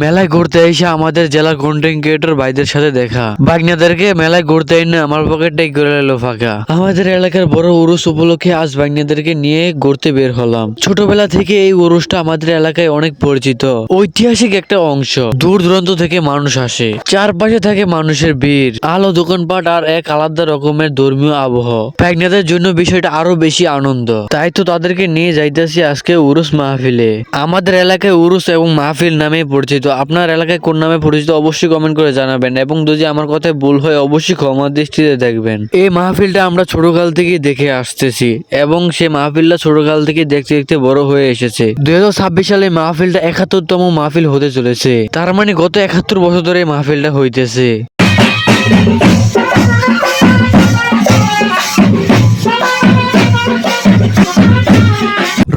মেলায় ঘুরতে এসে আমাদের জেলার কন্টেন্ট ক্রিয়েটর ভাইদের সাথে দেখা। বাগনাদেরকে মেলায় ঘুরতে এনে আমার পকেটটাই করে এলো ফাঁকা। আমাদের এলাকার বড় উরুস উপলক্ষে আজ বাগনাদেরকে নিয়ে ঘুরতে বের হলাম। ছোটবেলা থেকে এই উরুসটা আমাদের এলাকায় অনেক পরিচিত। ঐতিহাসিক একটা অংশ। দূর দূরান্ত থেকে মানুষ আসে। চারপাশে থাকে মানুষের ভিড়। আলো দোকানপাট আর এক আলাদা রকমের ধর্মীয় আবহ। প্রেগনেন্টদের জন্য বিষয়টা আরও বেশি আনন্দ। তাই তো তাদেরকে নিয়ে যাইতেছি আজকে উরুস মাহফিলে। আমাদের এলাকায় উরুস এবং মাহফিল নামে পরিচিত। আপনার এলাকায় কোন নামে পরিচিত অবশ্যই কমেন্ট করে জানাবেন এবং যদি আমার কথায় ভুল হয়, অবশ্যই ক্ষমা দৃষ্টিতে দেখবেন। এই মাহফিলটা আমরা ছোটকাল থেকেই দেখে আসতেছি এবং সে মাহফিলটা ছোটকাল থেকে দেখতে দেখতে বড় হয়ে এসেছে। দুই হাজার ছাব্বিশ সালে মাহফিলটা একাত্তরতম মাহফিল হতে চলেছে। তার মানে গত একাত্তর বছর ধরে মাহফিলটা হইতেছে।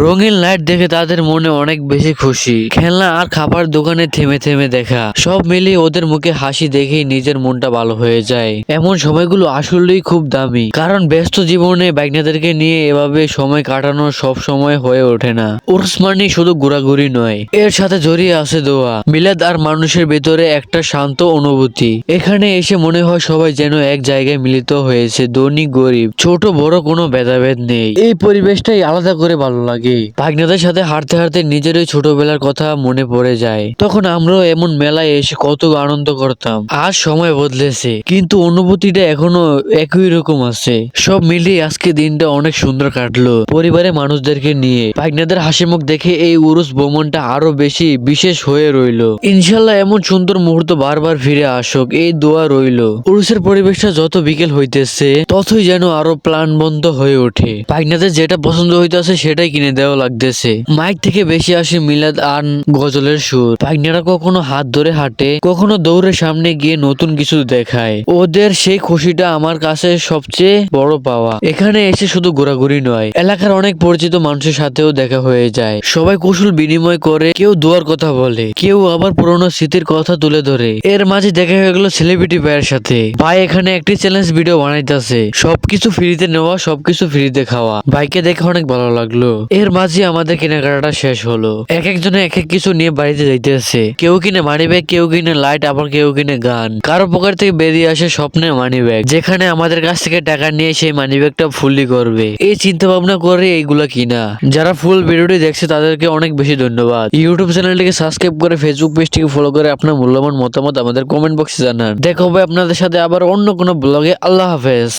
রঙিন লাইট দেখে তাদের মনে অনেক বেশি খুশি। খেলনা আর খাবার দোকানে থেমে থেমে দেখা। সব মিলিয়ে ওদের মুখে হাসি দেখেই নিজের মনটা ভালো হয়ে যায়। এমন সময়গুলো আসলেই খুব দামি। কারণ ব্যস্ত জীবনে বাইকনাদেরকে নিয়ে এভাবে সময় কাটানো সব সময় হয়ে ওঠে না। উর্স শুধু ঘোরাঘুরি নয়, এর সাথে জড়িয়ে আছে দোয়া। মিলাদ আর মানুষের ভেতরে একটা শান্ত অনুভূতি। এখানে এসে মনে হয় সবাই যেন এক জায়গায় মিলিত হয়েছে, ধনী, গরিব, ছোট, বড় কোনো ভেদাভেদ নেই। এই পরিবেশটাই আলাদা করে ভালো লাগে। ভাগ্নাদের সাথে হাঁটতে হাঁটতে ওই ছোটবেলার কথা মনে পড়ে যায়। তখন আমরাও এমন মেলায় এসে কত আনন্দ করতাম। আজ সময় বদলেছে, কিন্তু অনুভূতিটা এখনও একই রকম আছে। সব মিলিয়ে আজকে দিনটা অনেক সুন্দর কাটলো পরিবারের মানুষদেরকে নিয়ে। ভাগ্নাদের হাসি মুখ দেখে এই উরুস ভ্রমণটা আরও বেশি বিশেষ হয়ে রইল। ইনশাল্লাহ এমন সুন্দর মুহূর্ত বারবার ফিরে আসুক, এই দোয়া রইল। উরুসের পরিবেশটা যত বিকেল হইতেছে, ততই যেন আরও প্রাণবন্ত হয়ে ওঠে। ভাগ্নাদের যেটা পছন্দ হইতেছে সেটাই কিনে দেওয়া লাগতেছে। মাইক থেকে বেশি আসে মিলাদ আর গজলের সুর। ভাগ্নেরা কখনো হাত ধরে হাঁটে, কখনো দৌড়ে সামনে গিয়ে নতুন কিছু দেখায়। ওদের সেই খুশিটা আমার কাছে সবচেয়ে বড় পাওয়া। এখানে এসে শুধু ঘোরাঘুরি নয়, এলাকার অনেক পরিচিত মানুষের সাথেও দেখা হয়ে যায়। সবাই কুশল বিনিময় করে, কেউ দোয়ার কথা বলে, কেউ আবার পুরোনো স্মৃতির কথা তুলে ধরে। এর মাঝে দেখা হয়ে গেল সেলিব্রিটি ভাইয়ের সাথে। ভাই এখানে একটি চ্যালেঞ্জ ভিডিও বানাইতেছে। সবকিছু ফ্রিতে নেওয়া, সবকিছু ফ্রিতে খাওয়া। ভাইকে দেখে অনেক ভালো লাগল। এর মাঝে আমাদের কেনাকাটাটা শেষ হলো। এক একজনে এক এক কিছু নিয়ে বাড়িতে যাইতেছে। কেউ কিনে মানি ব্যাগ কেউ কিনে লাইট আবার কেউ কিনে গান। কারও পকেট থেকে বেরিয়ে আসে স্বপ্নের মানি ব্যাগ যেখানে আমাদের কাছ থেকে টাকা নিয়ে সেই মানি ব্যাগটা ফুললি করবে। এই চিন্তা ভাবনা করে এইগুলা কিনা। যারা ফুল ভিডিওটি দেখছে, তাদেরকে অনেক বেশি ধন্যবাদ। ইউটিউব চ্যানেলটিকে সাবস্ক্রাইব করে ফেসবুক পেজটিকে ফলো করে আপনার মূল্যবান মতামত আমাদের কমেন্ট বক্সে জানান। দেখা হবে আপনাদের সাথে আবার অন্য কোনো ব্লগে আল্লাহ হাফেজ।